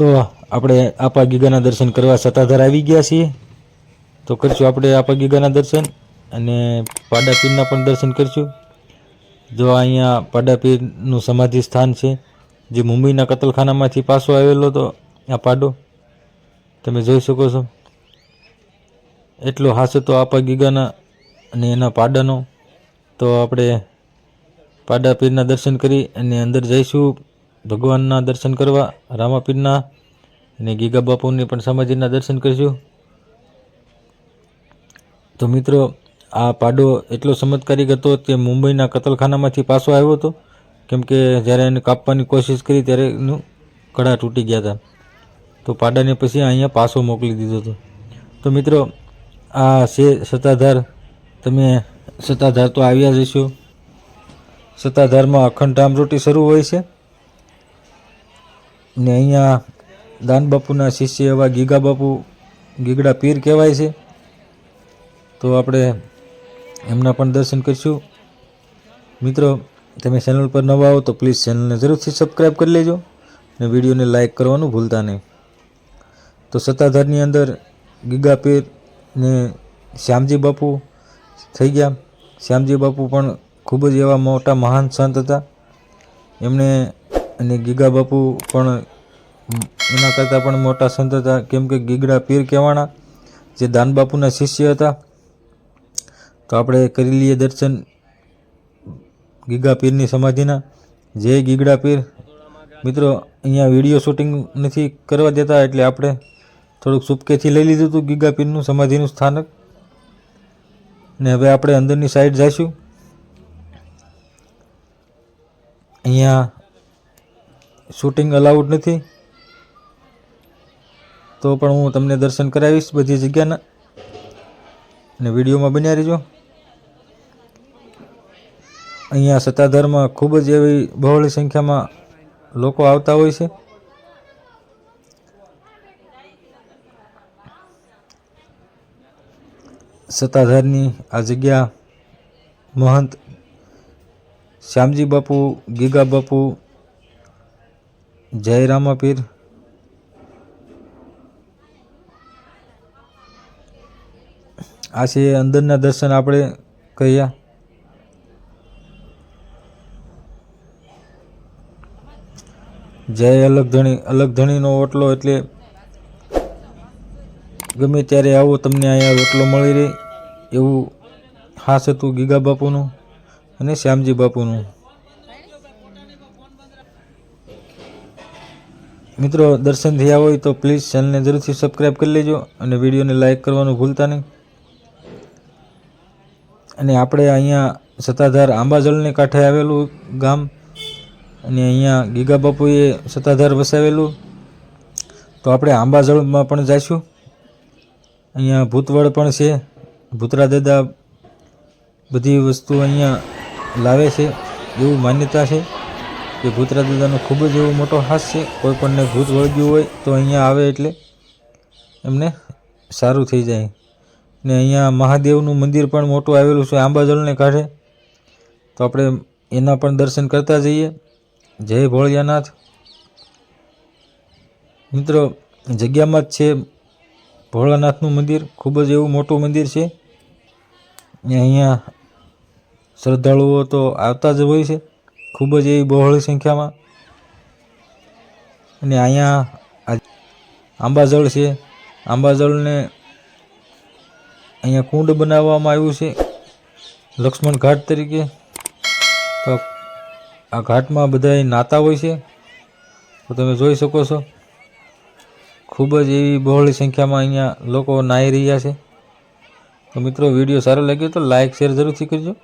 તો આપણે આપા ગીગાના દર્શન કરવા સત્તાધાર આવી ગયા છીએ. તો કરશું આપણે આપા ગીગાના દર્શન અને પાડા પીરના પણ દર્શન કરશું. જો અહીંયા પાડા પીરનું સમાધિ સ્થાન છે, જે મુંબઈના કતલખાનામાંથી પાછો આવેલો હતો આ પાડો. તમે જોઈ શકો છો. એટલો હાસ હતો આપા ગીગાના અને એના પાડાનો. તો આપણે પાડા પીરના દર્શન કરી અને અંદર જઈશું. ભગવાનના દર્શન કરવા, રામાપીરના અને ગીગા બાપુની પણ સમાધિના દર્શન કરીશું. તો મિત્રો, આ પાડો એટલો ચમત્કારિક હતો તે મુંબઈના કતલખાનામાંથી પાછો આવ્યો હતો. કેમ કે જ્યારે એને કાપવાની કોશિશ કરી ત્યારે એનું કડા તૂટી ગયા હતા. તો પાડાને પછી અહીંયા પાછો મોકલી દીધો હતો. તો મિત્રો, આ છે સત્તાધાર. તમે સત્તાધાર તો આવ્યા જ હશો. સત્તાધારમાં અખંડ રામરોટી શરૂ હોય છે. ને અહીંયા દાન બાપુના શિષ્ય એવા ગીગા બાપુ, ગીગડા પીર કહેવાય છે. તો આપણે એમના પણ દર્શન કરીશું. મિત્રો, તમે ચેનલ પર નવા આવો તો પ્લીઝ ચેનલને જરૂરથી સબસ્ક્રાઈબ કરી લેજો ને વિડીયોને લાઈક કરવાનું ભૂલતા નહીં. તો સત્તાધારની અંદર ગીગા પીર ને શ્યામજી બાપુ થઈ ગયા. શ્યામજી બાપુ પણ ખૂબ જ એવા મોટા મહાન સંત હતા. એમણે અને ગીગા બાપુ પણ એના કરતાં પણ મોટા સંત હતા. કેમ કે ગીગડા પીર કહેવાના, જે દાન બાપુના શિષ્ય હતા. તો આપણે કરી લઈએ દર્શન ગીગા પીરની સમાધિના. જય ગીગડા પીર. મિત્રો, અહીંયા વીડિયો શૂટિંગ નથી કરવા દેતા, એટલે આપણે થોડુંક સુપકેથી લઈ લીધું હતું ગીગા પીરનું સમાધિનું સ્થાનક. ને હવે આપણે અંદરની સાઈડ જઈશું. અહીંયા શૂટિંગ અલાઉડ નથી. તો પણ હું તમને દર્શન કરાવીશ બધી જગ્યાના. અને વિડીયોમાં બન્યા રહેજો. અહીંયા સત્તાધારમાં ખૂબ જ એવી બહોળી સંખ્યામાં લોકો આવતા હોય છે. સત્તાધારની આ જગ્યા મહંત શ્યામજી બાપુ, ગીગા બાપુ જય રામાપીર. આ છે અંદરના દર્શન આપણે કહ્યા જય અલગ ધણી અલગ ઓટલો એટલે ગમે ત્યારે આવો તમને અહીંયા ઓટલો મળી રહે એવું ખાસ હતું ગીગા બાપુનું અને શ્યામજી બાપુનું. મિત્રો, દર્શન થયા હોય તો પ્લીઝ ચેનલને જરૂરથી સબસ્ક્રાઈબ કરી લેજો અને વિડીયોને લાઇક કરવાનું ભૂલતા નહીં. અને આપણે અહીંયા સત્તાધાર આંબાજળને કાંઠે આવેલું ગામ અને અહીંયા ગીગા બાપુએ સત્તાધાર વસાવેલું. તો આપણે આંબાજળમાં પણ જઈશું અહીંયા ભૂતવળ પણ છે. ભૂતરા દાદા બધી વસ્તુ અહીંયા લાવે છે. એવું માન્યતા છે. કે ભૂતરા દાદાનો ખૂબ જ એવો મોટો હાસ છે. કોઈ પણને ભૂત વળગ્યું હોય તો અહીંયા આવે એટલે એમને સારું થઈ જાય. ને અહીંયા મહાદેવનું મંદિર પણ મોટું આવેલું છે, આંબાજળને કાંઠે. તો આપણે એના પણ દર્શન કરતા જઈએ. જય ભોળિયાનાથ. મિત્રો, જગ્યામાં જ છે ભોળાનાથનું મંદિર, ખૂબ જ એવું મોટું મંદિર છે. ને અહીંયા શ્રદ્ધાળુઓ તો આવતા જ હોય છે. ખૂબ જ એવી બહોળી સંખ્યામાં. અને અહીંયા આંબાજળ છે. આંબાજળને અહીંયા કુંડ બનાવવામાં આવ્યું છે. લક્ષ્મણ ઘાટ તરીકે. તો આ ઘાટમાં બધા નાતા હોય છે. તો તમે જોઈ શકો છો. ખૂબ જ એવી બહોળી સંખ્યામાં અહીંયા લોકો નાહી રહ્યા છે. તો મિત્રો, વીડિયો સારો લાગ્યો તો લાઇક શેર જરૂરથી કરજો.